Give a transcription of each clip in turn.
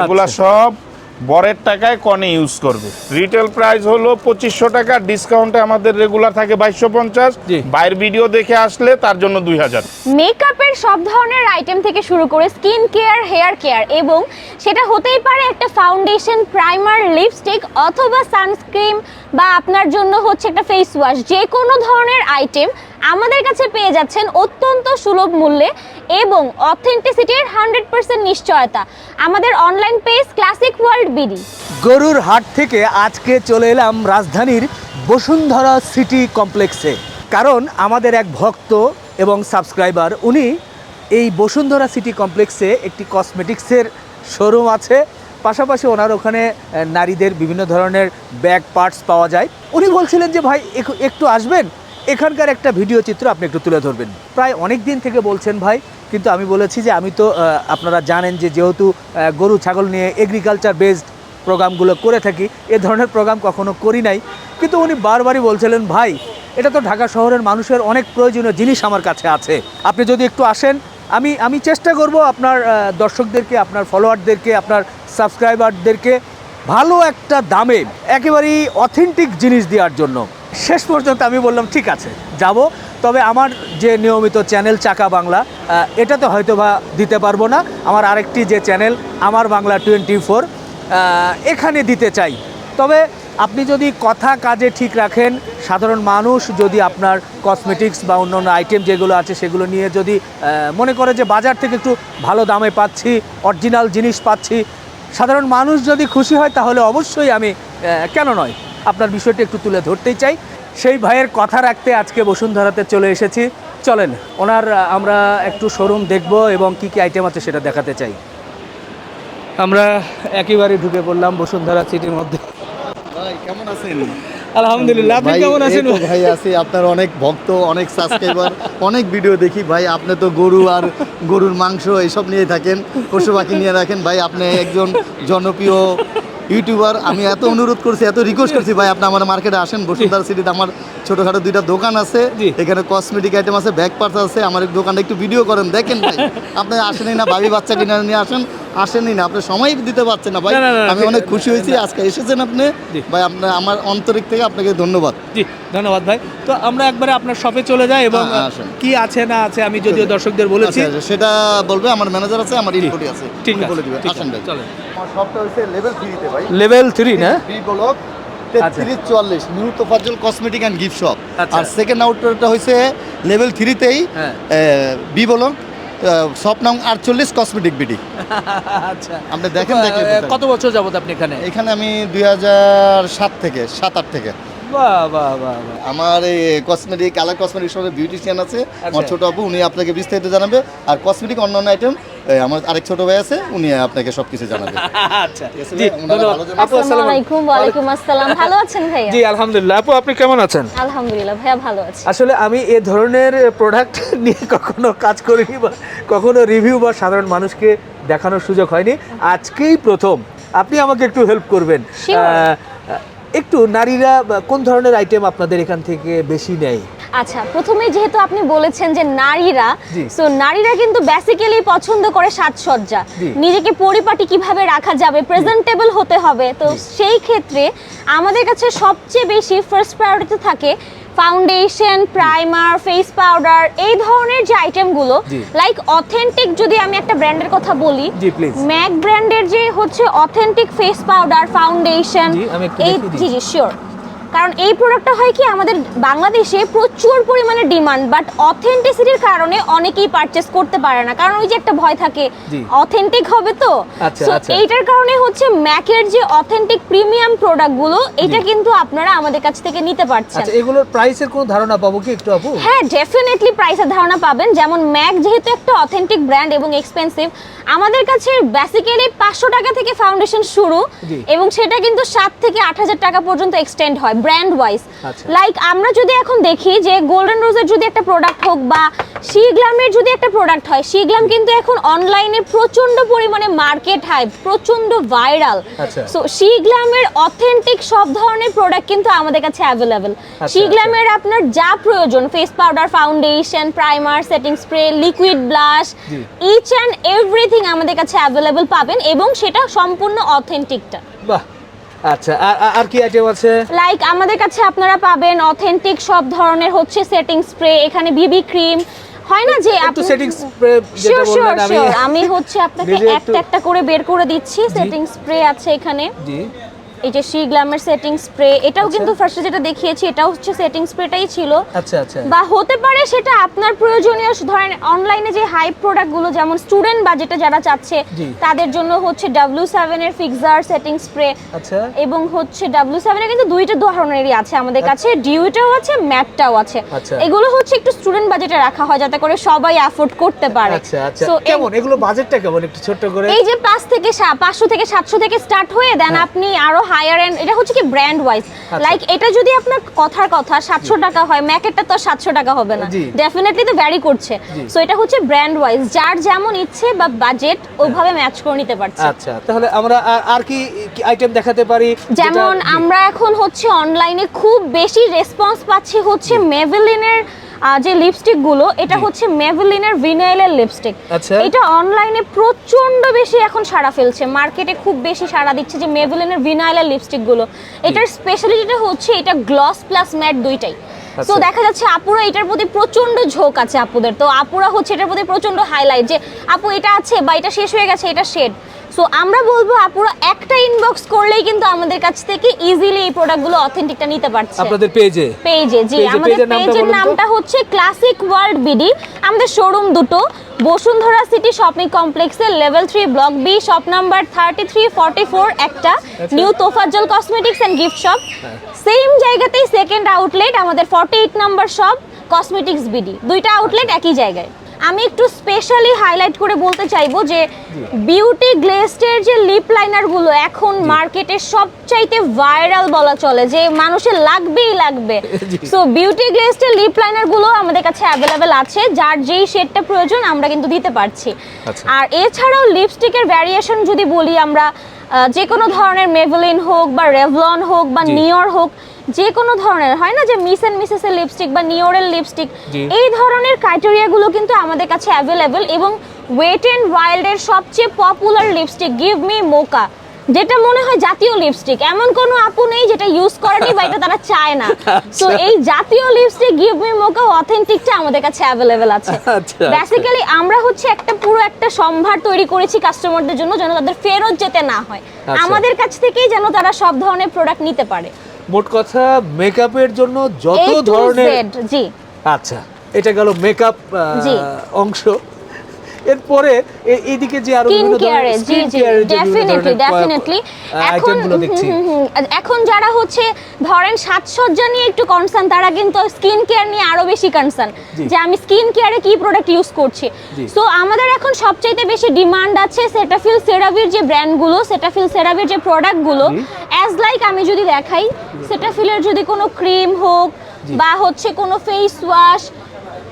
এগুলা আচ্ছা। সব বরের টাকায় কনে ইউজ করবে। রিটেল প্রাইস হলো পঁচিশশো টাকা ডিসকাউন্টে আমাদের রেগুলার থাকে বাইশশো পঞ্চাশ। বাইর বাইরের ভিডিও দেখে আসলে তার জন্য দুই হাজার। মেকআপের সব ধরনের আইটেম থেকে শুরু করে স্কিন কেয়ার হেয়ার কেয়ার এবং সেটা হতেই পারে একটা ফাউন্ডেশন প্রাইমার লিপস্টিক অথবা সানস্ক্রিন বা আপনার জন্য হচ্ছে একটা ফেস ওয়াশ যে কোনো ধরনের আইটেম আমাদের কাছে পেয়ে যাচ্ছেন অত্যন্ত সুলভ মূল্যে এবং অথেন্টিসিটির হান্ড্রেড পার্সেন্ট নিশ্চয়তা। আমাদের online page Classic World BD গরুর হাট থেকে আজকে চলে এলাম রাজধানীর বসুন্ধরা সিটি কমপ্লেক্সে। কারণ আমাদের এক ভক্ত এবং সাবস্ক্রাইবার, উনি এই বসুন্ধরা সিটি কমপ্লেক্সে একটি কসমেটিক্সের শোরুম আছে। পাশাপাশি ওনার ওখানে নারীদের বিভিন্ন ধরনের ব্যাগ, পার্টস পাওয়া যায়। উনি বলছিলেন যে, ভাই, একটু- আসবেন? এখানকার একটা ভিডিও চিত্র আপনি একটু তুলে ধরবেন। প্রায় অনেক দিন থেকে বলছেন, ভাই, কিন্তু আমি বলেছি যে, আমি তো আপনারা জানেন যে, যেহেতু গরু, ছাগল নিয়ে এগ্রিকালচার বেসড প্রোগ্রামগুলো করে থাকি, এ ধরনের প্রোগ্রাম কখনো করি নাই। কিন্তু উনি বারবারই বলছিলেন, ভাই, এটা তো ঢাকা শহরের মানুষের অনেক প্রয়োজনীয় জিনিস আমার কাছে আছে। আপনি যদি একটু আসেন আমি আমি চেষ্টা করব আপনার দর্শকদেরকে, আপনার ফলোয়ারদেরকে আপনার সাবস্ক্রাইবারদেরকে ভালো একটা দামে একেবারেই অথেন্টিক জিনিস দেওয়ার জন্য। শেষ পর্যন্ত আমি বললাম, ঠিক আছে, যাব। তবে আমার যে নিয়মিত চ্যানেল চাকা বাংলা এটাতে হয়তো বা দিতে পারব না। আমার আরেকটি যে চ্যানেল আমার বাংলা টোয়েন্টি ফোর এখানে দিতে চাই। তবে আপনি যদি কথা কাজে ঠিক রাখেন, সাধারণ মানুষ যদি আপনার কসমেটিক্স বা অন্যান্য আইটেম যেগুলো আছে সেগুলো নিয়ে যদি মনে করে যে বাজার থেকে একটু ভালো দামে পাচ্ছি অরিজিনাল জিনিস পাচ্ছি, সাধারণ মানুষ যদি খুশি হয় তাহলে অবশ্যই আমি কেন নয়, আপনার বিষয়টি একটু তুলে ধরতেই চাই। সেই ভাইয়ের কথা রাখতে আজকে বসুন্ধরাতে চলে এসেছি। চলেন, ওনার আমরা একটু শোরুম দেখব এবং কি কি আইটেম আছে সেটা দেখাতে চাই। আমরা একেবারে ঢুকে পড়লাম বসুন্ধরা সিটির মধ্যে। কেমন আছেন? আলহামদুলিল্লাহ আপনি কেমন আছেন? ভাই আছি আপনার অনেক ভক্ত অনেক সাবস্ক্রাইবার অনেক ভিডিও দেখি। ভাই আপনি তো গরু আর গরুর মাংস এইসব নিয়ে থাকেন পশু পাখি নিয়ে রাখেন। ভাই আপনি একজন জনপ্রিয় ইউটিউবার আমি এত অনুরোধ করছি এত রিকোয়েস্ট করছি। ভাই আপনি আমার মার্কেটে আসেন বসুন্ধরা সিটিতে আমার ছোটখাটো দুইটা দোকান আছে এখানে কসমেটিক আইটেম আছে ব্যাগ পার্স আছে আমার দোকানটা একটু ভিডিও করেন দেখেন ভাই। আপনি আসেনই না ভাবি বাচ্চা কিনে নিয়ে আসেন আসেনই না আপনি সময় দিতে পারছেন না ভাই। আমি অনেক খুশি হয়েছি আজকে এসেছেন আপনি। ভাই আপনার আমার অন্তরিক থেকে আপনাকে ধন্যবাদ। জি ধন্যবাদ ভাই। তো আমরা একবারে আপনার শপে চলে যাই এবং হ্যাঁ, কি আছে না আছে আমি যদিও দর্শকদের বলেছি। আচ্ছা, আচ্ছা, সেটা বলবে আমার ম্যানেজার আছে আমার ইনপুটই আছে। ঠিক আছে, বলে দিবে ঠিক আসেন ভাই। চলেন। আমার শপটা হচ্ছে লেভেল 3 তে ভাই। লেভেল থ্রি না? বি ব্লক আচ্ছা। 33 44 New Tofazzal cosmetic and gift shop আচ্ছা। আর সেকেন্ড আউটলেটটা হচ্ছে লেভেল 3 তেই হ্যাঁ। বি ব্লক শপ নাম 48 কসমেটিক বিডি আচ্ছা। আপনি দেখেন দেখেন কত বছর যাবত আপনি এখানে? এখানে আমি 2007 থেকে 7 8 থেকে সাত আট বাহ। আমার এই কসমেটিক কালার কসমেটিক শপের বিউটিশিয়ান আছে। আমার আচ্ছা। ছোট আপু উনি আপনাকে বিস্তারিত জানাবে। আর কসমেটিক অন্যান্য আইটেম আমার আরেক ছোট ভাই আছে উনি আপনাকে সবকিছু জানাবে। আচ্ছা জি ধন্যবাদ। আপু আসসালামু আসসালামু আলাইকুম আসসালাম। ভালো আছেন ভাইয়া? জি আলহামদুলিল্লাহ। আপু আপনি কেমন আছেন? আলহামদুলিল্লাহ ভাইয়া ভালো আছি। আসলে আমি এ ধরনের প্রোডাক্ট নিয়ে কখনো কাজ করিনি বা কখনো রিভিউ বা সাধারণ মানুষকে দেখানোর সুযোগ হয়নি। আজকেই প্রথম। আপনি আমাকে একটু হেল্প করবেন। একটু নারীরা বা কোন ধরনের আইটেম আপনাদের এখান থেকে বেশি নেয়? আচ্ছা প্রথমে যেহেতু আপনি বলেছেন যে নারীরা। সো নারীরা কিন্তু বেসিক্যালি পছন্দ করে সাজসজ্জা। নিজেকে পরিপাটি কীভাবে রাখা যাবে প্রেজেন্টেবল হতে হবে। তো সেই ক্ষেত্রে আমাদের কাছে সবচেয়ে বেশি ফার্স্ট প্রায়োরিটি থাকে ফাউন্ডেশন প্রাইমার ফেস পাউডার এই ধরনের যে আইটেমগুলো। লাইক অথেন্টিক যদি আমি একটা ব্র্যান্ডের কথা বলি ম্যাক ব্র্যান্ডের যে হচ্ছে অথেন্টিক ফেস পাউডার ফাউন্ডেশন এই জি জি শিওর কারণ এই প্রোডাক্টটা হয় কি আমাদের বাংলাদেশে প্রচুর পরিমাণে ডিমান্ড বাট অথেন্টিসিটির কারণে অনেকেই পারচেস করতে পারে না। কারণ ওই যে একটা ভয় থাকে অথেন্টিক হবে তো? আচ্ছা, আচ্ছা। এইটার কারণে হচ্ছে ম্যাকের যে অথেন্টিক প্রিমিয়াম প্রোডাক্টগুলো এটা কিন্তু আপনারা আমাদের কাছ থেকে নিতে পারছেন। আচ্ছা এগুলোর প্রাইসের কোনো ধারণা পাবো কি একটু আপু? হ্যাঁ ডেফিনেটলি প্রাইসের ধারণা পাবেন। যেমন ম্যাক যেহেতু একটা অথেন্টিক ব্র্যান্ড এবং এক্সপেন্সিভ আমাদের কাছে বেসিক্যালি পাঁচশো টাকা থেকে ফাউন্ডেশন শুরু এবং সেটা কিন্তু সাত থেকে আট হাজার টাকা পর্যন্ত এক্সটেন্ড হয়। হয় ব্র্যান্ড ওয়াইজ আচ্ছা। লাইক আমরা যদি এখন দেখি যে গোল্ডেন রোজের যদি একটা প্রোডাক্ট হোক বা শি গ্লামের যদি একটা প্রোডাক্ট হয় শি গ্লাম কিন্তু এখন অনলাইনে প্রচণ্ড পরিমাণে মার্কেট হাই প্রচণ্ড ভাইরাল আচ্ছা। সো শি গ্লামের অথেন্টিক সব ধরনের প্রোডাক্ট কিন্তু আমাদের কাছে অ্যাভেলেবেল আচ্ছা, শি গ্লামের আপনার যা প্রয়োজন face powder foundation primer setting spray liquid blush each and everything আমাদের কাছে অ্যাভেলেবেল পাবেন এবং সেটা সম্পূর্ণ অথেন্টিকটা বাহ! আচ্ছা আর আর- আর কি আইটেম আছে? লাইক আমাদের কাছে আপনারা পাবেন অথেন্টিক সব ধরনের হচ্ছে সেটিং স্প্রে এখানে বিবি ক্রিম হয় না যে আপনি- সেটিং স্প্রে যেটা বললেন আমি আমি হচ্ছে আপনাকে একটা একটা করে বের করে দিচ্ছি। সেটিং স্প্রে আছে এখানে। জি। এই যে শি গ্ল্যামের সেটিং স্প্রে এটাও আচ্ছা। কিন্তু ফার্স্টে যেটা দেখিয়েছি এটাও হচ্ছে সেটিং স্প্রেটাই ছিল। আচ্ছা আচ্ছা। বা হতে পারে সেটা আপনার প্রয়োজনীয় ধরেন অনলাইনে যে হাই প্রোডাক্টগুলো যেমন স্টুডেন্ট বাজেটে যারা চাচ্ছে তাদের জন্য হচ্ছে ডাব্লিউ সেভেনের ফিক্সার সেটিং স্প্রে আচ্ছা। এবং হচ্ছে ডাব্লিউ সেভেনের কিন্তু দুইটা ধরনেরই আছে আমাদের কাছে ডিউটাও আছে ম্যাটটাও আছে। আচ্ছা। এগুলো হচ্ছে একটু স্টুডেন্ট বাজেটে রাখা হয় যাতে করে সবাই অ্যাফোর্ড করতে পারে। আচ্ছা আচ্ছা। কেমন? এগুলো বাজেটটা কেমন? একটু ছোট্ট করে। এই যে পাঁচ থেকে সা- পাঁচশো থেকে সাতশো থেকে স্টার্ট হয়ে দেন আপনি আরও হায়ার এন্ড এটা হচ্ছে কি ব্র্যান্ড ওয়াইজ। লাইক এটা যদি আপনার কথার কথা সাতশো টাকা হয় ম্যাকেটটা তো সাতশো টাকা হবে না। ডেফিনেটলি তো ভ্যারি করছে। সো এটা হচ্ছে ব্র্যান্ড ওয়াইজ যার যেমন ইচ্ছে বা বাজেট ওভাবে ম্যাচ করে নিতে পারছে। আচ্ছা তাহলে আমরা আর আর কি আইটেম দেখাতে পারি? যেমন আমরা এখন হচ্ছে অনলাইনে খুব বেশি রেসপন্স পাচ্ছি হচ্ছে মেভেলিনের যে লিপস্টিকগুলো এটা হচ্ছে মেভেলিনের ভিনাইলের লিপস্টিক। এটা অনলাইনে প্রচণ্ড বেশি এখন সাড়া ফেলছে। মার্কেটে খুব বেশি সাড়া দিচ্ছে যে মেভেলিনের ভিনাইলের লিপস্টিকগুলো এটার স্পেশালিটিটা হচ্ছে এটা গ্লস প্লাস ম্যাট দুইটাই। তো আচ্ছা। দেখা যাচ্ছে আপুরা এটার প্রতি প্রচণ্ড ঝোঁক আছে আপুদের। তো আপুরা হচ্ছে এটার প্রতি প্রচণ্ড হাইলাইট যে আপু এটা আছে বা এটা শেষ হয়ে গেছে এটা শেড সো আমরা বলব আপুরা একটা ইনবক্স করলেই কিন্তু আমাদের কাছ থেকে ইজিলি এই প্রোডাক্টগুলো অথেন্টিকটা নিতে পারছে। আপনাদের পেজে পেজে জি আমাদের পেজের নামটা হচ্ছে ক্লাসিক ওয়ার্ল্ড বিডি আমাদের শোরুম দুটো বসুন্ধরা সিটি শপিং কমপ্লেক্সের level three block B shop number thirty three forty four একটা New Tofazzal cosmetics and gift shop. Same জায়গাতেই সেকেন্ড আউটলেট আমাদের forty eight number shop Cosmetics BD দুইটা outlet একই জায়গায়। আমি একটু স্পেশালি হাইলাইট করে বলতে চাইব যে বিউটি গ্লেস্টের যে লিপ লাইনারগুলো এখন মার্কেটে সবচাইতে ভাইরাল বলা চলে যে মানুষের লাগবেই লাগবে। সো বিউটি গ্লেস্টের লিপ লাইনারগুলো আমাদের কাছে অ্যাভেলেবেল আছে যার যেই শেডটা প্রয়োজন আমরা কিন্তু দিতে পারছি। আচ্ছা। আর এছাড়াও লিপস্টিকের ভ্যারিয়েশন যদি বলি আমরা যে কোনো ধরনের মেভলিন হোক বা রেভলন হোক বা। নিয়র হোক যে কোনো ধরনের হয় না যে মিস অ্যান্ড মিসেসের লিপস্টিক বা নিওরের লিপস্টিক এই ধরনের ক্রাইটেরিয়াগুলো কিন্তু আমাদের কাছে অ্যাভেলেবেল এবং ওয়েট অ্যান্ড ওয়াইল্ডের সবচেয়ে popular lipstick give me mocha যেটা মনে হয় জাতীয় লিপস্টিক এমন কোনো আপু নেই যেটা ইউজ করেনি বা এটা তারা চায় না। তো এই জাতীয় লিপস্টিক গিভ মি মোকা অথেন্টিকটা আমাদের কাছে অ্যাভেলেবেল আছে। আচ্ছা, আচ্ছা। বেসিক্যালি আমরা হচ্ছে একটা পুরো একটা সম্ভার তৈরি করেছি কাস্টমারদের জন্য যেন তাদের ফেরত যেতে না হয়। আচ্ছা। আমাদের কাছ থেকেই যেন তারা সব ধরনের প্রোডাক্ট নিতে পারে। মোট কথা মেকআপের জন্য যত ধরনের জি। আচ্ছা এটা গেল মেকআপ অংশ। এরপরে এইদিকে যে আরও স্কিন বিভিন্ন কেয়ারে ধরনের জি জি ডেফিনেটলি ডেফিনেটলি এখন এখন যারা হচ্ছে ধরেন সাজসজ্জা নিয়ে একটু কনসার্ন তারা কিন্তু স্কিন কেয়ার নিয়ে আরও বেশি কনসার্ন যে আমি স্কিন কেয়ারে কি প্রোডাক্ট ইউজ করছি। সো আমাদের এখন সবচাইতে বেশি ডিমান্ড আছে সেটাফিল সেরাভির যে ব্র্যান্ডগুলো সেটাফিল সেরাভির যে প্রোডাক্টগুলো। অ্যাজ লাইক আমি যদি দেখাই সেটাফিলের যদি কোনো ক্রিম হোক বা হচ্ছে কোনো ফেস ওয়াশ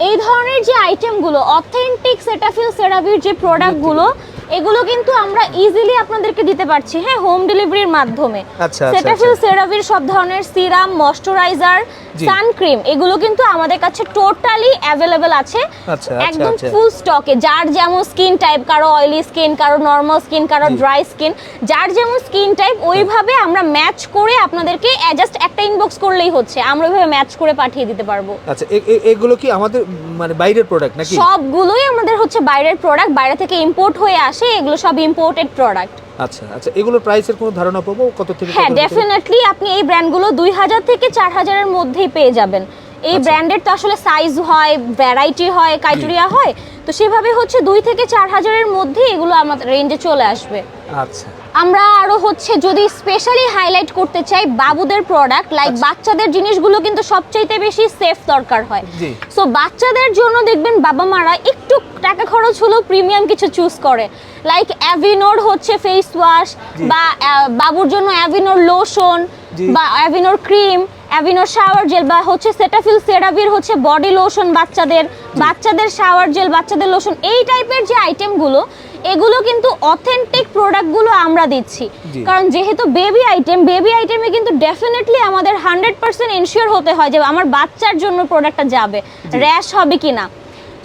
এই ধরনের যে আইটেমগুলো অথেন্টিক সেটাফিল সেরাভির যে প্রোডাক্টগুলো এগুলো কিন্তু আমরা ইজিলি আপনাদেরকে দিতে পারছি হ্যাঁ হোম ডেলিভারির মাধ্যমে আচ্ছা, আচ্ছা, সেটাফিল আচ্ছা। সেরাভির সব ধরনের সিরাম ময়শ্চারাইজার। সানক্রিম এগুলো কিন্তু আমাদের কাছে টোটালি অ্যাভেলেবেল আছে একদম। ফুল স্টকে যার যেমন স্কিন টাইপ কারও অয়েলি স্কিন কারও নর্মাল স্কিন কারও ড্রাই স্কিন যার যেমন স্কিন টাইপ ওইভাবে আমরা ম্যাচ করে আপনাদেরকে জাস্ট একটা ইনবক্স করলেই হচ্ছে আমরা ওইভাবে ম্যাচ করে পাঠিয়ে দিতে পারব আচ্ছা এগুলো কি আমাদের মানে বাইরের প্রোডাক্ট নাকি সবগুলোই আমাদের হচ্ছে বাইরের প্রোডাক্ট বাইরে থেকে ইম্পোর্ট হয়ে আসে এগুলো সব ইম্পোর্টেড প্রোডাক্ট আচ্ছা আচ্ছা এগুলোর প্রাইসের কোনো ধারণা পাবো? কত থেকে হ্যাঁ? ডেফিনেটলি আপনি এই ব্র্যান্ডগুলো দুই হাজার থেকে চার হাজারের মধ্যেই পেয়ে যাবেন। এই আচ্ছা। ব্র্যান্ডের তো আসলে সাইজ হয় ভ্যারাইটি হয় ক্রাইটেরিয়া হয় তো সেভাবে হচ্ছে দুই থেকে চার হাজারের মধ্যে এগুলো আমাদের রেঞ্জে চলে আসবে। আচ্ছা আমরা আরও হচ্ছে যদি স্পেশালি হাইলাইট করতে চাই বাবুদের প্রোডাক্ট লাইক আচ্ছা। বাচ্চাদের জিনিসগুলো কিন্তু সবচাইতে বেশি সেফ দরকার হয়। সো বাচ্চাদের জন্য দেখবেন বাবা মারা একটু টাকা খরচ হলেও প্রিমিয়াম কিছু চুজ করে। লাইক অ্যাভিনোর হচ্ছে ফেস ওয়াশ বা বাবুর জন্য অ্যাভিনোর লোশন বা অ্যাভিনোর ক্রিম অ্যাভিনোর শাওয়ার জেল বা হচ্ছে সেটাফিল সেরাভির হচ্ছে বডি লোশন বাচ্চাদের বাচ্চাদের শাওয়ার জেল বাচ্চাদের লোশন এই টাইপের যে আইটেমগুলো এগুলো কিন্তু অথেন্টিক প্রোডাক্টগুলো আমরা দিচ্ছি। কারণ যেহেতু বেবি আইটেম বেবি আইটেমে কিন্তু ডেফিনেটলি আমাদের হান্ড্রেড পার্সেন্ট এনশিওর হতে হয় যে আমার বাচ্চার জন্য প্রোডাক্টটা যাবে র্যাশ হবে কি না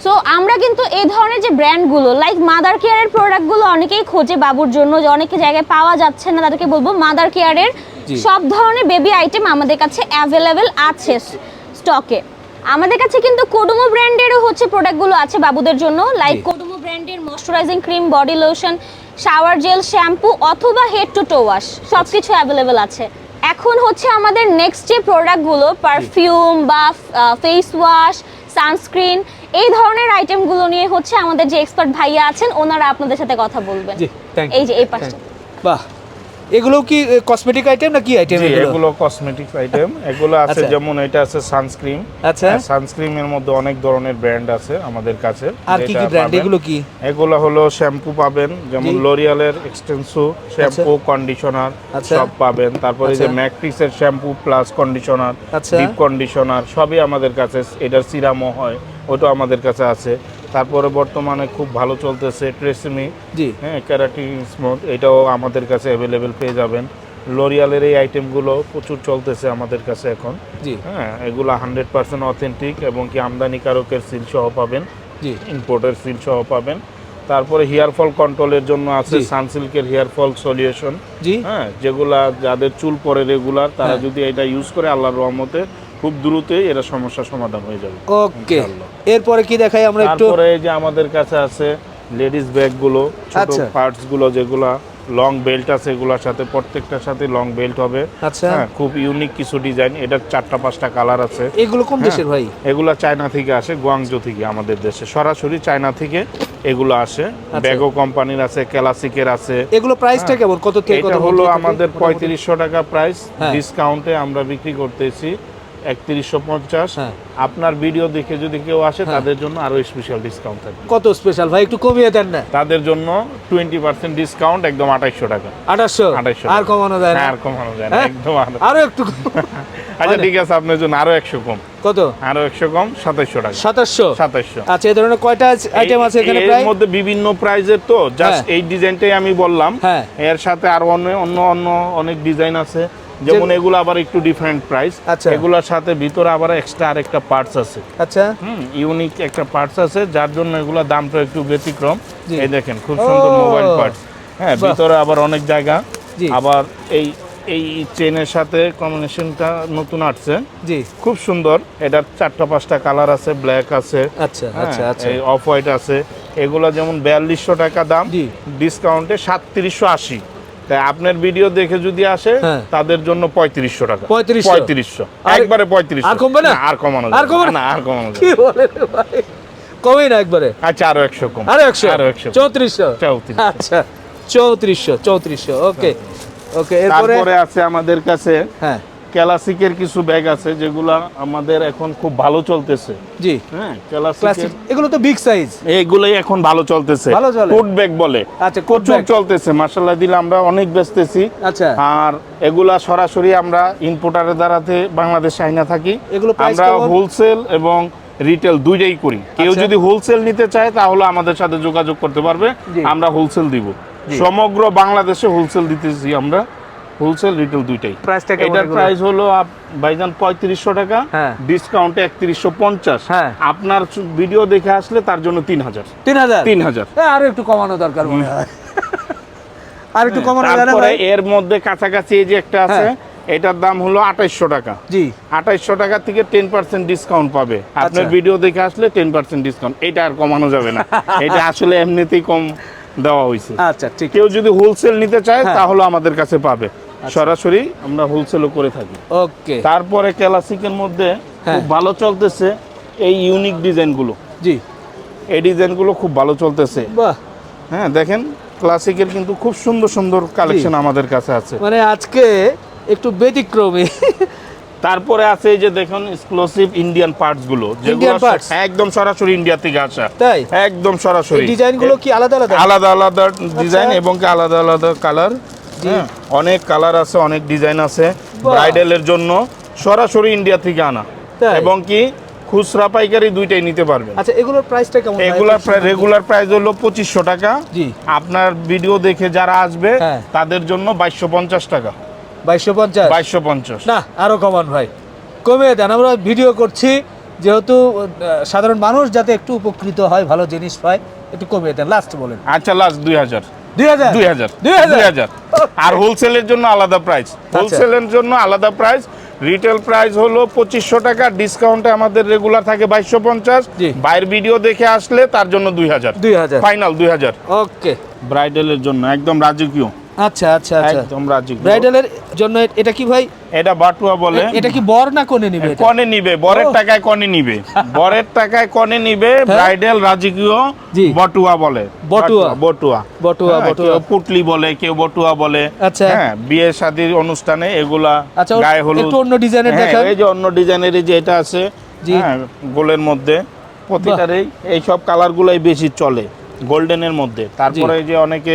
সো আমরা কিন্তু এই ধরনের যে ব্র্যান্ডগুলো লাইক মাদার কেয়ারের প্রোডাক্টগুলো অনেকেই খোঁজে বাবুর জন্য যে অনেক জায়গায় পাওয়া যাচ্ছে না তাদেরকে বলব মাদার কেয়ারের সব ধরনের বেবি আইটেম আমাদের কাছে অ্যাভেলেবেল আছে স্টকে আমাদের কাছে কিন্তু কোডোমো ব্র্যান্ডেরও হচ্ছে প্রোডাক্টগুলো আছে বাবুদের জন্য লাইক। কোডোমো ব্র্যান্ডের moisturising cream body lotion shower gel shampoo অথবা হেড টু টো ওয়াশ সব কিছু অ্যাভেলেবেল আছে। এখন হচ্ছে আমাদের নেক্সট যে প্রোডাক্টগুলো পারফিউম বা ফেস ওয়াশ সানস্ক্রিন এই ধরনের আইটেমগুলো নিয়ে হচ্ছে আমাদের যে এক্সপার্ট ভাইয়া আছেন ওনারা আপনাদের সাথে কথা বলবেন। এই যে এই পাশটা বাহ এগুলো কি কসমেটিক আইটেম না কি আইটেম এগুলো? এগুলো কসমেটিক আইটেম এগুলো আছে আচ্ছা। যেমন এটা আছে সানস্ক্রিন আচ্ছা। সানস্ক্রিনের মধ্যে অনেক ধরনের ব্র্যান্ড আছে আমাদের কাছে। আর কি কি ব্র্যান্ড এগুলো কি? এগুলো হলো শ্যাম্পু পাবেন যেমন। লরিয়ালের এক্সটেন্সো শ্যাম্পু কন্ডিশনার। সব পাবেন। তারপরে যে আচ্ছা। Shampoo plus conditioner. Deep conditioner সবই আমাদের কাছে এটার সিরামও হয় ওটা আমাদের কাছে আছে। তারপরে বর্তমানে খুব ভালো চলতেছে ট্রেসমি জি। হ্যাঁ ক্যারাটিন স্মুথ এটাও আমাদের কাছে অ্যাভেলেবেল পেয়ে যাবেন। লরিয়ালের এই আইটেমগুলো প্রচুর চলতেছে আমাদের কাছে এখন। জি। হ্যাঁ এগুলো হান্ড্রেড পার্সেন্ট অথেন্টিক এবং কি আমদানিকারকের সিল সহ পাবেন। জি। ইম্পোর্টের সিল সহ পাবেন। তারপরে হেয়ার ফল কন্ট্রোলের জন্য আছে সানসিল্কের হেয়ার ফল সলিউশন জি। হ্যাঁ যেগুলা যাদের চুল পরে রেগুলার তারা হ্যাঁ। যদি এটা ইউজ করে আল্লাহর রহমতে খুব দ্রুতই এরা সমস্যার সমাধান হয়ে যাবে। ওকে। এরপরে কি দেখাই আমরা একটু? তারপরে এই যে আমাদের কাছে আছে লেডিস ব্যাগগুলো ছোট আচ্ছা। পার্টসগুলো যেগুলা লং বেল্ট আছে এগুলোর সাথে প্রত্যেকটার সাথে লং বেল্ট হবে। আচ্ছা। হ্যাঁ খুব ইউনিক কিছু ডিজাইন এটার চারটা পাঁচটা কালার আছে। এগুলো কোন দেশের ভাই? এগুলা চায়না থেকে আসে গুয়াংজো থেকে আমাদের দেশে। সরাসরি চায়না থেকে এগুলো আসে। আচ্ছা। ব্যাগো কোম্পানির আছে ক্লাসিকের আছে। এগুলো প্রাইসটা কেমন? কত থেকে কত হলো আমাদের মোটামুটি? পঁয়ত্রিশশো টাকা প্রাইস হ্যাঁ। ডিসকাউন্টে আমরা বিক্রি করতেছি। একত্রিশশো পঞ্চাশ। হ্যাঁ। আপনার ভিডিও দেখে যদি কেউ আসে হ্যাঁ। তাদের জন্য আরও স্পেশাল ডিসকাউন্ট থাকবে। কত স্পেশাল ভাই? একটু কমিয়ে দেন না। তাদের জন্য টোয়েন্টি পার্সেন্ট ডিসকাউন্ট একদম আঠাইশশো টাকা। আঠাশশো আঠাইশশো আর কমানো যায় না? হ্যাঁ, আর কমানো যায় না। হ্যাঁ? একদম আর- একটু। আচ্ছা ঠিক আছে আপনার জন্য আরও একশো কম। কত? আরও একশো কম সাতাইশশো টাকা। সাতাশশো সাতাইশশো। আচ্ছা এই ধরনের কয়টা আইটেম আছে এখানে এর মধ্যে বিভিন্ন প্রাইজের তো জাস্ট হ্যাঁ। এই ডিজাইনটাই আমি বললাম। হ্যাঁ। এর সাথে আরও অন্য অন্য অন্য অনেক ডিজাইন আছে। যেমন এগুলো আবার একটু ডিফারেন্ট প্রাইস আচ্ছা। এগুলোর সাথে ভিতরে আবার এক্সট্রা আরেকটা পার্টস আছে। আচ্ছা। হুম ইউনিক একটা পার্টস আছে যার জন্য এগুলো দামটা একটু ব্যতিক্রম। এই দেখেন খুব সুন্দর মোবাইল পার্টস হ্যাঁ ভিতরে আবার অনেক জায়গা। আবার এই এই চেনের সাথে কম্বিনেশনটা নতুন আসছে। জি। খুব সুন্দর। এটার চারটা পাঁচটা কালার আছে ব্ল্যাক আছে। আচ্ছা আচ্ছা আচ্ছা। অফ হোয়াইট আছে। এগুলো যেমন বিয়াল্লিশশো টাকা দাম। ডিসকাউন্টে সাতত্রিশশো আশি। তাই আপনার ভিডিও দেখে যদি আসে হ্যাঁ। তাদের জন্য পঁয়ত্রিশশো টাকা। পঁয়ত্রিশ পঁয়ত্রিশশো। একবারে পঁয়ত্রিশ আর কমবে না? আর কমানো আর কমবে না, আর কমানো কি। বলে কমে না একবারে? আচ্ছা আরও একশো কম। আরও একশো? আরও একশো চৌত্রিশশো? চৌত্রিশ আচ্ছা চৌত্রিশশো চৌত্রিশশো। ওকে ওকে এরপরে আছে আমাদের কাছে হ্যাঁ। ক্লাসিকের কিছু ব্যাগ আছে যেগুলা আমাদের এখন খুব ভালো চলতেছে। জি। হ্যাঁ ক্লাসিক এগুলো তো বিগ সাইজ এইগুলোই এখন ভালো চলতেছে। ভালো চলে? কোট ব্যাগ বলে। আচ্ছা কোট প্রচুর চলতেছে মার্শাল্লাহ দিলে আমরা অনেক বেচতেছি। আচ্ছা। আর এগুলা সরাসরি আমরা ইম্পোর্টারের দ্বারাতে বাংলাদেশে আইনা থাকি। এগুলো আমরা হোলসেল এবং রিটেল দুইটাই করি। কেউ আচ্ছা। যদি হোলসেল নিতে চায় তাহলে আমাদের সাথে যোগাযোগ করতে পারবে। আমরা হোলসেল দিব। সমগ্র বাংলাদেশে হোলসেল দিতেছি আমরা। হোলসেল রিটেল দুইটাই। প্রাইসটা এটার প্রাইস হলো ভাইজান পঁয়ত্রিশশো টাকা হ্যাঁ। ডিসকাউন্টে একত্রিশশো পঞ্চাশ। হ্যাঁ। আপনার ভিডিও দেখে আসলে তার জন্য তিন হাজার তিন হাজার তিন হাজার আরও একটু কমানো দরকার মনে হয়। আর একটু কমানো তারপরে এর মধ্যে কাছাকাছি এই যে একটা আছে এটার দাম হলো আঠাইশশো টাকা। জি। আঠাইশশো টাকা থেকে টেন পার্সেন্ট ডিসকাউন্ট পাবে। আপনার আচ্ছা। ভিডিও দেখে আসলে টেন পার্সেন্ট ডিসকাউন্ট এটা আর কমানো যাবে না। এটা আসলে এমনিতেই কম দেওয়া হয়েছে আচ্ছা ঠিক কেউ যদি হোলসেল নিতে চায় হ্যাঁ। তাহলে আমাদের কাছে পাবে। সরাসরি আমরা হোলসেলও করে থাকি। ওকে। তারপরে ক্লাসিকের মধ্যে হ্যাঁ। খুব ভালো চলতেছে এই ইউনিক ডিজাইনগুলো জি। এই ডিজাইনগুলো খুব ভালো চলতেছে। বাহ। হ্যাঁ দেখেন ক্লাসিকের কিন্তু খুব সুন্দর সুন্দর কালেকশন আমাদের কাছে আছে। মানে আজকে একটু ব্যতিক্রমী। তারপরে আছে এই যে দেখুন এক্সক্লুসিভ ইন্ডিয়ান পার্টসগুলো যেগুলো? একদম সরাসরি ইন্ডিয়া থেকে আসা। তাই? একদম সরাসরি। ডিজাইনগুলো কি আলাদা আলাদা? আলাদা আলাদা ডিজাইন এবং কি আলাদা আলাদা কালার অনেক কালার আছে অনেক ডিজাইন আছে। ব্রাইডালের জন্য। সরাসরি ইন্ডিয়া থেকে আনা? এবং কি খুচরা পাইকারি দুইটাই নিতে পারবেন। আচ্ছা এগুলোর প্রাইসটা কেমন? এগুলার রেগুলার প্রাইস হলো পঁচিশশো টাকা। জি। আপনার ভিডিও দেখে যারা আসবে হ্যাঁ। তাদের জন্য বাইশশো পঞ্চাশ টাকা। বাইশশো পঞ্চাশ? বাইশশো পঞ্চাশ। না আরও কমান ভাই। কমিয়ে দেন আমরা ভিডিও করছি। যেহেতু সাধারণ মানুষ যাতে একটু উপকৃত হয় ভালো জিনিস পায় একটু কমিয়ে দেন। লাস্ট বলেন। আচ্ছা লাস্ট দুই হাজার। আর হোলসেলের জন্য আলাদা প্রাইস হোলসেলের জন্য আলাদা প্রাইস রিটেল প্রাইস হলো পঁচিশশো টাকা ডিসকাউন্টে আমাদের রেগুলার থাকে বাইশশো পঞ্চাশ। বাইর বাইরের ভিডিও দেখে আসলে তার জন্য দুই হাজার। দুই হাজার। ফাইনাল দুই হাজার। ওকে ব্রাইডালের জন্য একদম রাজকীয়। আচ্ছা আচ্ছা আচ্ছা। একদম রাজকীয় ব্রাইডালের জন্য এটা কি ভাই? এটা বাটুয়া বলে। এটা কি বর না কোনে নিবে কনে নিবে বরের টাকায় কনে নিবে। বরের টাকায় কনে নিবে ব্রাইডাল রাজকীয় বটুয়া বলে। বটুয়া। বটুয়া বটুয়া, হ্যাঁ, বটুয়া। পুটলি বলে কেউ বটুয়া বলে। আচ্ছা। হ্যাঁ বিয়ে শাদীর অনুষ্ঠানে এগুলা আচ্ছা, গায়ে হলুদ। একটু অন্য ডিজাইনের হ্যাঁ, এই যে অন্য ডিজাইনের যে এটা আছে। হ্যাঁ গোলের মধ্যে প্রতিটারই এই সব কালারগুলাই বেশি চলে গোল্ডেনের মধ্যে। তারপরে যে অনেকে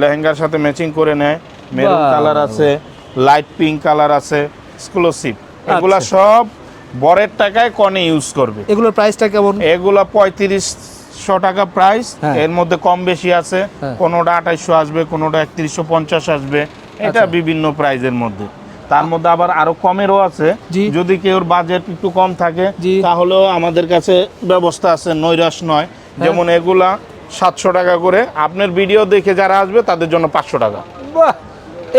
লেহেঙ্গার সাথে ম্যাচিং করে নেয়। মেরুন কালার আছে লাইট পিঙ্ক কালার আছে এক্সক্লুসিভ এগুলা আচ্ছা। সব বরের টাকায় কনে ইউজ করবে। এগুলোর প্রাইসটা কেমন? এগুলা পঁয়ত্রিশশো টাকা প্রাইস হ্যাঁ। এর মধ্যে কম বেশি আছে। হ্যাঁ। কোনোটা আঠাইশশো আসবে কোনোটা একত্রিশশো পঞ্চাশ আসবে। এটা আচ্ছা। বিভিন্ন প্রাইজের মধ্যে। তার মধ্যে আবার আরও কমেরও আছে। যদি কেউর বাজেট একটু কম থাকে তাহলেও আমাদের কাছে ব্যবস্থা আছে নৈরাশ নয়। হ্যাঁ। যেমন এগুলা সাতশো টাকা করে। আপনার ভিডিও দেখে যারা আসবে তাদের জন্য পাঁচশো টাকা। বাহ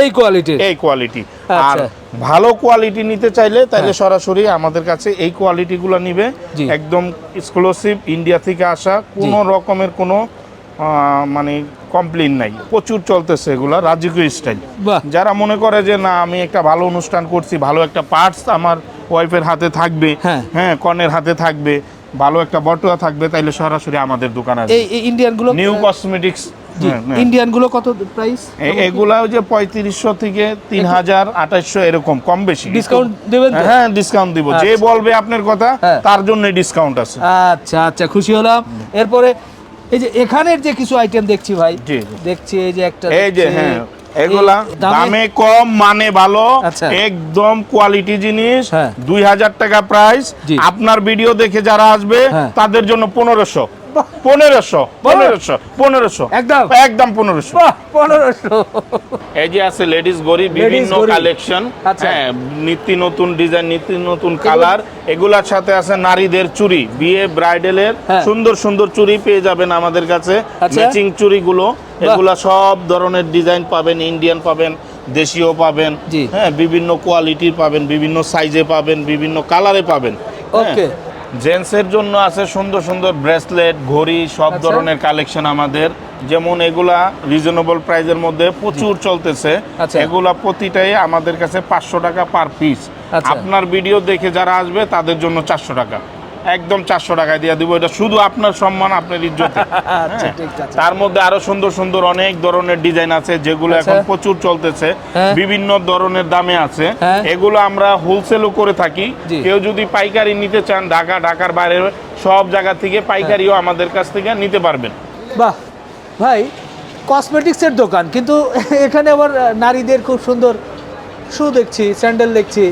এই কোয়ালিটি এই কোয়ালিটি আর আচ্ছা। ভালো কোয়ালিটি নিতে চাইলে তাহলে সরাসরি আমাদের কাছে এই কোয়ালিটিগুলো নিবে। একদম এক্সক্লুসিভ ইন্ডিয়া থেকে আসা কোনো রকমের কোনো মানে কমপ্লেন নাই। প্রচুর চলতেছে এগুলা রাজকীয় স্টাইল যারা মনে করে যে না আমি একটা ভালো অনুষ্ঠান করছি ভালো একটা পার্টস আমার ওয়াইফের হাতে থাকবে হ্যাঁ। হ্যাঁ কনের হাতে থাকবে ভালো একটা বটুয়া থাকবে তাইলে সরাসরি আমাদের দোকানে এই এই ইন্ডিয়ানগুলো নিউ কসমেটিক্স ইন্ডিয়ানগুলো কত প্রাইস এগুলা ওই যে পঁয়ত্রিশশো থেকে তিন হাজার আঠাশশো এরকম কম বেশি। ডিসকাউন্ট দেবেন তো? হ্যাঁ ডিসকাউন্ট দিব। যে আচ্ছা। বলবে আপনার কথা হ্যাঁ। তার জন্য ডিসকাউন্ট আছে। আচ্ছা আচ্ছা খুশি হলাম। এরপরে এই যে এখানের যে কিছু আইটেম দেখছি ভাই দেখছি এই যে একটা এই যে হ্যাঁ। এগুলা দামে- কম মানে ভালো আচ্ছা। একদম কোয়ালিটি জিনিস হ্যাঁ। দুই হাজার টাকা প্রাইস আপনার ভিডিও দেখে যারা আসবে হ্যাঁ। তাদের জন্য পনেরোশো পনেরোশো পনেরোশো পনেরোশো একদম? একদম পনেরোশো পনেরোশো এই যে আছে লেডিস গড়ি বিভিন্ন কালেকশন আচ্ছা। হ্যাঁ নিত্য নতুন ডিজাইন নিত্য নতুন কালার এগুলার সাথে আছে নারীদের চুড়ি বিয়ে ব্রাইডালের হ্যাঁ। সুন্দর সুন্দর চুড়ি পেয়ে যাবেন আমাদের কাছে আচ্ছা। ম্যাচিং চুড়িগুলো এগুলা সব ধরনের ডিজাইন পাবেন ইন্ডিয়ান পাবেন দেশীয় পাবেন হ্যাঁ বিভিন্ন কোয়ালিটির পাবেন বিভিন্ন সাইজে পাবেন বিভিন্ন কালারে পাবেন ওকে জেন্টসের জন্য আছে সুন্দর সুন্দর ব্রেসলেট ঘড়ি সব আচ্ছা। ধরনের কালেকশন আমাদের। যেমন এগুলা রিজনেবল প্রাইজের মধ্যে প্রচুর চলতেছে। আচ্ছা। এগুলা প্রতিটাই আমাদের কাছে পাঁচশো টাকা পার পিস আচ্ছা। আপনার ভিডিও দেখে যারা আসবে তাদের জন্য চারশো টাকা। একদম চারশো টাকায় দিয়ে দিব। এটা শুধু আপনার সম্মান আপনার ইজ্জতে। আচ্ছা হ্যাঁ। তার মধ্যে আরও সুন্দর সুন্দর অনেক ধরনের ডিজাইন আছে যেগুলো আচ্ছা। এখন প্রচুর চলতেছে। হ্যাঁ। বিভিন্ন ধরনের দামে আছে। হ্যাঁ। এগুলো আমরা হোলসেলও করে থাকি। কেউ যদি পাইকারি নিতে চান ঢাকা ঢাকার বাইরে সব জায়গা থেকে পাইকারিও আমাদের কাছ থেকে নিতে পারবেন। বাহ। ভাই কসমেটিক্সের দোকান কিন্তু এখানে আবার নারীদের খুব সুন্দর শু দেখছি স্যান্ডেল দেখছি।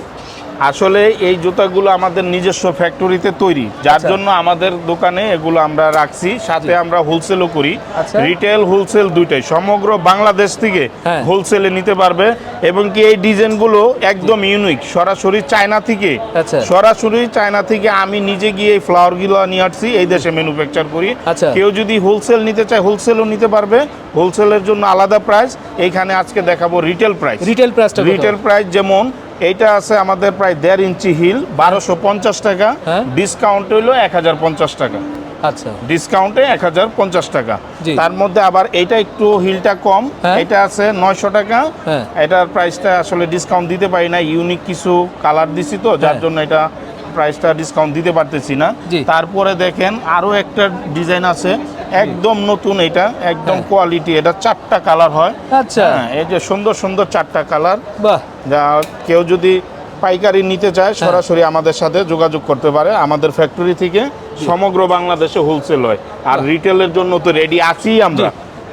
আসলে এই জুতাগুলো আমাদের নিজস্ব ফ্যাক্টরিতে তৈরি। যার আচ্ছা। জন্য আমাদের দোকানে এগুলো আমরা রাখছি। সাথে আমরা হোলসেলও করি। আচ্ছা। রিটেল হোলসেল দুইটাই। সমগ্র বাংলাদেশ থেকে হ্যাঁ। হোলসেলে নিতে পারবে এবং কি এই ডিজাইনগুলো একদম ইউনিক সরাসরি চায়না থেকে। আচ্ছা। সরাসরি চায়না থেকে আমি নিজে গিয়ে এই ফ্লাওয়ারগুলো নিয়ে আসছি এই দেশে ম্যানুফ্যাকচার করি। আচ্ছা। কেউ যদি হোলসেল নিতে চায় হোলসেলও নিতে পারবে। হোলসেলের জন্য আলাদা প্রাইস এইখানে আজকে দেখাবো retail price retail price retail price যেমন এইটা আছে আমাদের প্রায় দেড় ইঞ্চি হিল বারোশো পঞ্চাশ টাকা। হ্যাঁ। ডিসকাউন্ট হইল এক হাজার পঞ্চাশ টাকা। আচ্ছা। ডিসকাউন্টে এক হাজার পঞ্চাশ টাকা। তার মধ্যে আবার এইটা একটু হিলটা কম। হ্যাঁ। এটা আছে নয়শো টাকা। হ্যাঁ। এটার প্রাইসটা আসলে ডিসকাউন্ট দিতে পারি না ইউনিক কিছু কালার দিছি তো যার হ্যাঁ। জন্য এটা প্রাইসটা ডিসকাউন্ট দিতে পারতেছি না। তারপরে দেখেন আরও একটা ডিজাইন আছে। একদম নতুন এটা একদম হ্যাঁ। কোয়ালিটি এটা চারটা কালার হয়। আচ্ছা। হ্যাঁ এই যে সুন্দর সুন্দর চারটা কালার বাহ। যা কেউ যদি পাইকারি নিতে চায় সরাসরি আমাদের সাথে যোগাযোগ করতে পারে। আমাদের ফ্যাক্টরি থেকে সমগ্র বাংলাদেশে হোলসেল হয়। আর রিটেলের জন্য তো রেডি আছি আমরা।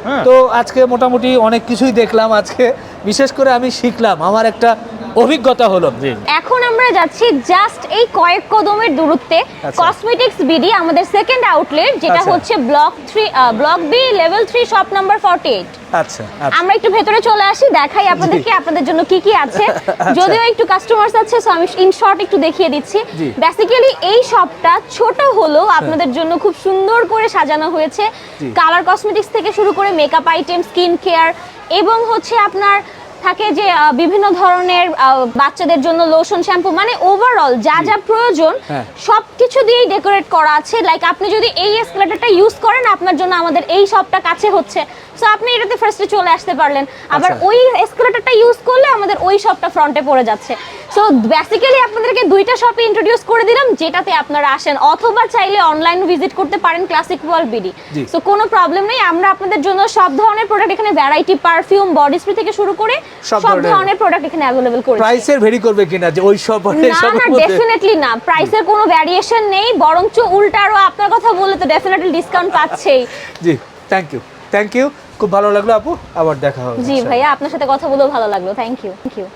হ্যাঁ। তো আজকে মোটামুটি অনেক কিছুই দেখলাম আজকে। বিশেষ করে আমি শিখলাম। আমার একটা অভিজ্ঞতা হলো। জি। এখন নাম্বারে যাচ্ছি জাস্ট এই কয়েক কদমের দূরত্বে। আচ্ছা। কসমেটিক্স বিডি আমাদের সেকেন্ড আউটলেট যেটা আচ্ছা। হচ্ছে block three block B level three shop number forty eight আচ্ছা আচ্ছা। আমরা একটু ভেতরে চলে আসি দেখাই আপনাদেরকে আপনাদের জন্য কি কি আছে। যদিও একটু কাস্টমার্স আছে সো আমি ইন শর্ট একটু দেখিয়ে দিচ্ছি। বেসিক্যালি এই শপটা ছোট হলেও আপনাদের জন্য খুব সুন্দর করে সাজানো হয়েছে। কালার কসমেটিক্স থেকে শুরু করে মেকআপ আইটেম স্কিন কেয়ার এবং হচ্ছে আপনার থাকে যে বিভিন্ন ধরনের বাচ্চাদের জন্য লোশন শ্যাম্পু মানে ওভারঅল যা যা প্রয়োজন হ্যাঁ। সব কিছু দিয়েই ডেকোরেট করা আছে। লাইক আপনি যদি এই এসকেলেটরটা ইউজ করেন আপনার জন্য আমাদের এই শপটা কাছে হচ্ছে। সো আপনি এটাতে ফার্স্টে চলে আসতে পারলেন। আবার আচ্ছা। ওই এসকেলেটরটা ইউজ করলে আমাদের ওই শপটা ফ্রন্টে পড়ে যাচ্ছে। সো বেসিক্যালি আপনাদেরকে দুইটা শপে ইন্ট্রোডিউস করে দিলাম যেটাতে আপনারা আসেন। অথবা চাইলে অনলাইন ভিজিট করতে পারেন ক্লাসিক ওয়াল বিডি সো কোনো প্রবলেম নেই। আমরা আপনাদের জন্য সব ধরনের প্রোডাক্ট এখানে ভ্যারাইটি পারফিউম বডি স্প্রে থেকে শুরু করে সব ধরনের- প্রোডাক্ট এখানে अवेलेबल করেছি। প্রাইসের ভেরি করবে কিনা যে ওই সব না না ডেফিনেটলি না। প্রাইসের কোনো ভ্যারিয়েশন নেই বরঞ্চ উল্টা আরও আপনার কথা বললে তো ডেফিনেটলি ডিসকাউন্ট পাচ্ছেই। জি থ্যাংক ইউ থ্যাংক ইউ খুব ভালো লাগল আপু আবার দেখা হবে জি ভাইয়া আপনার সাথে কথা বলেও ভালো লাগল। Thank you thank you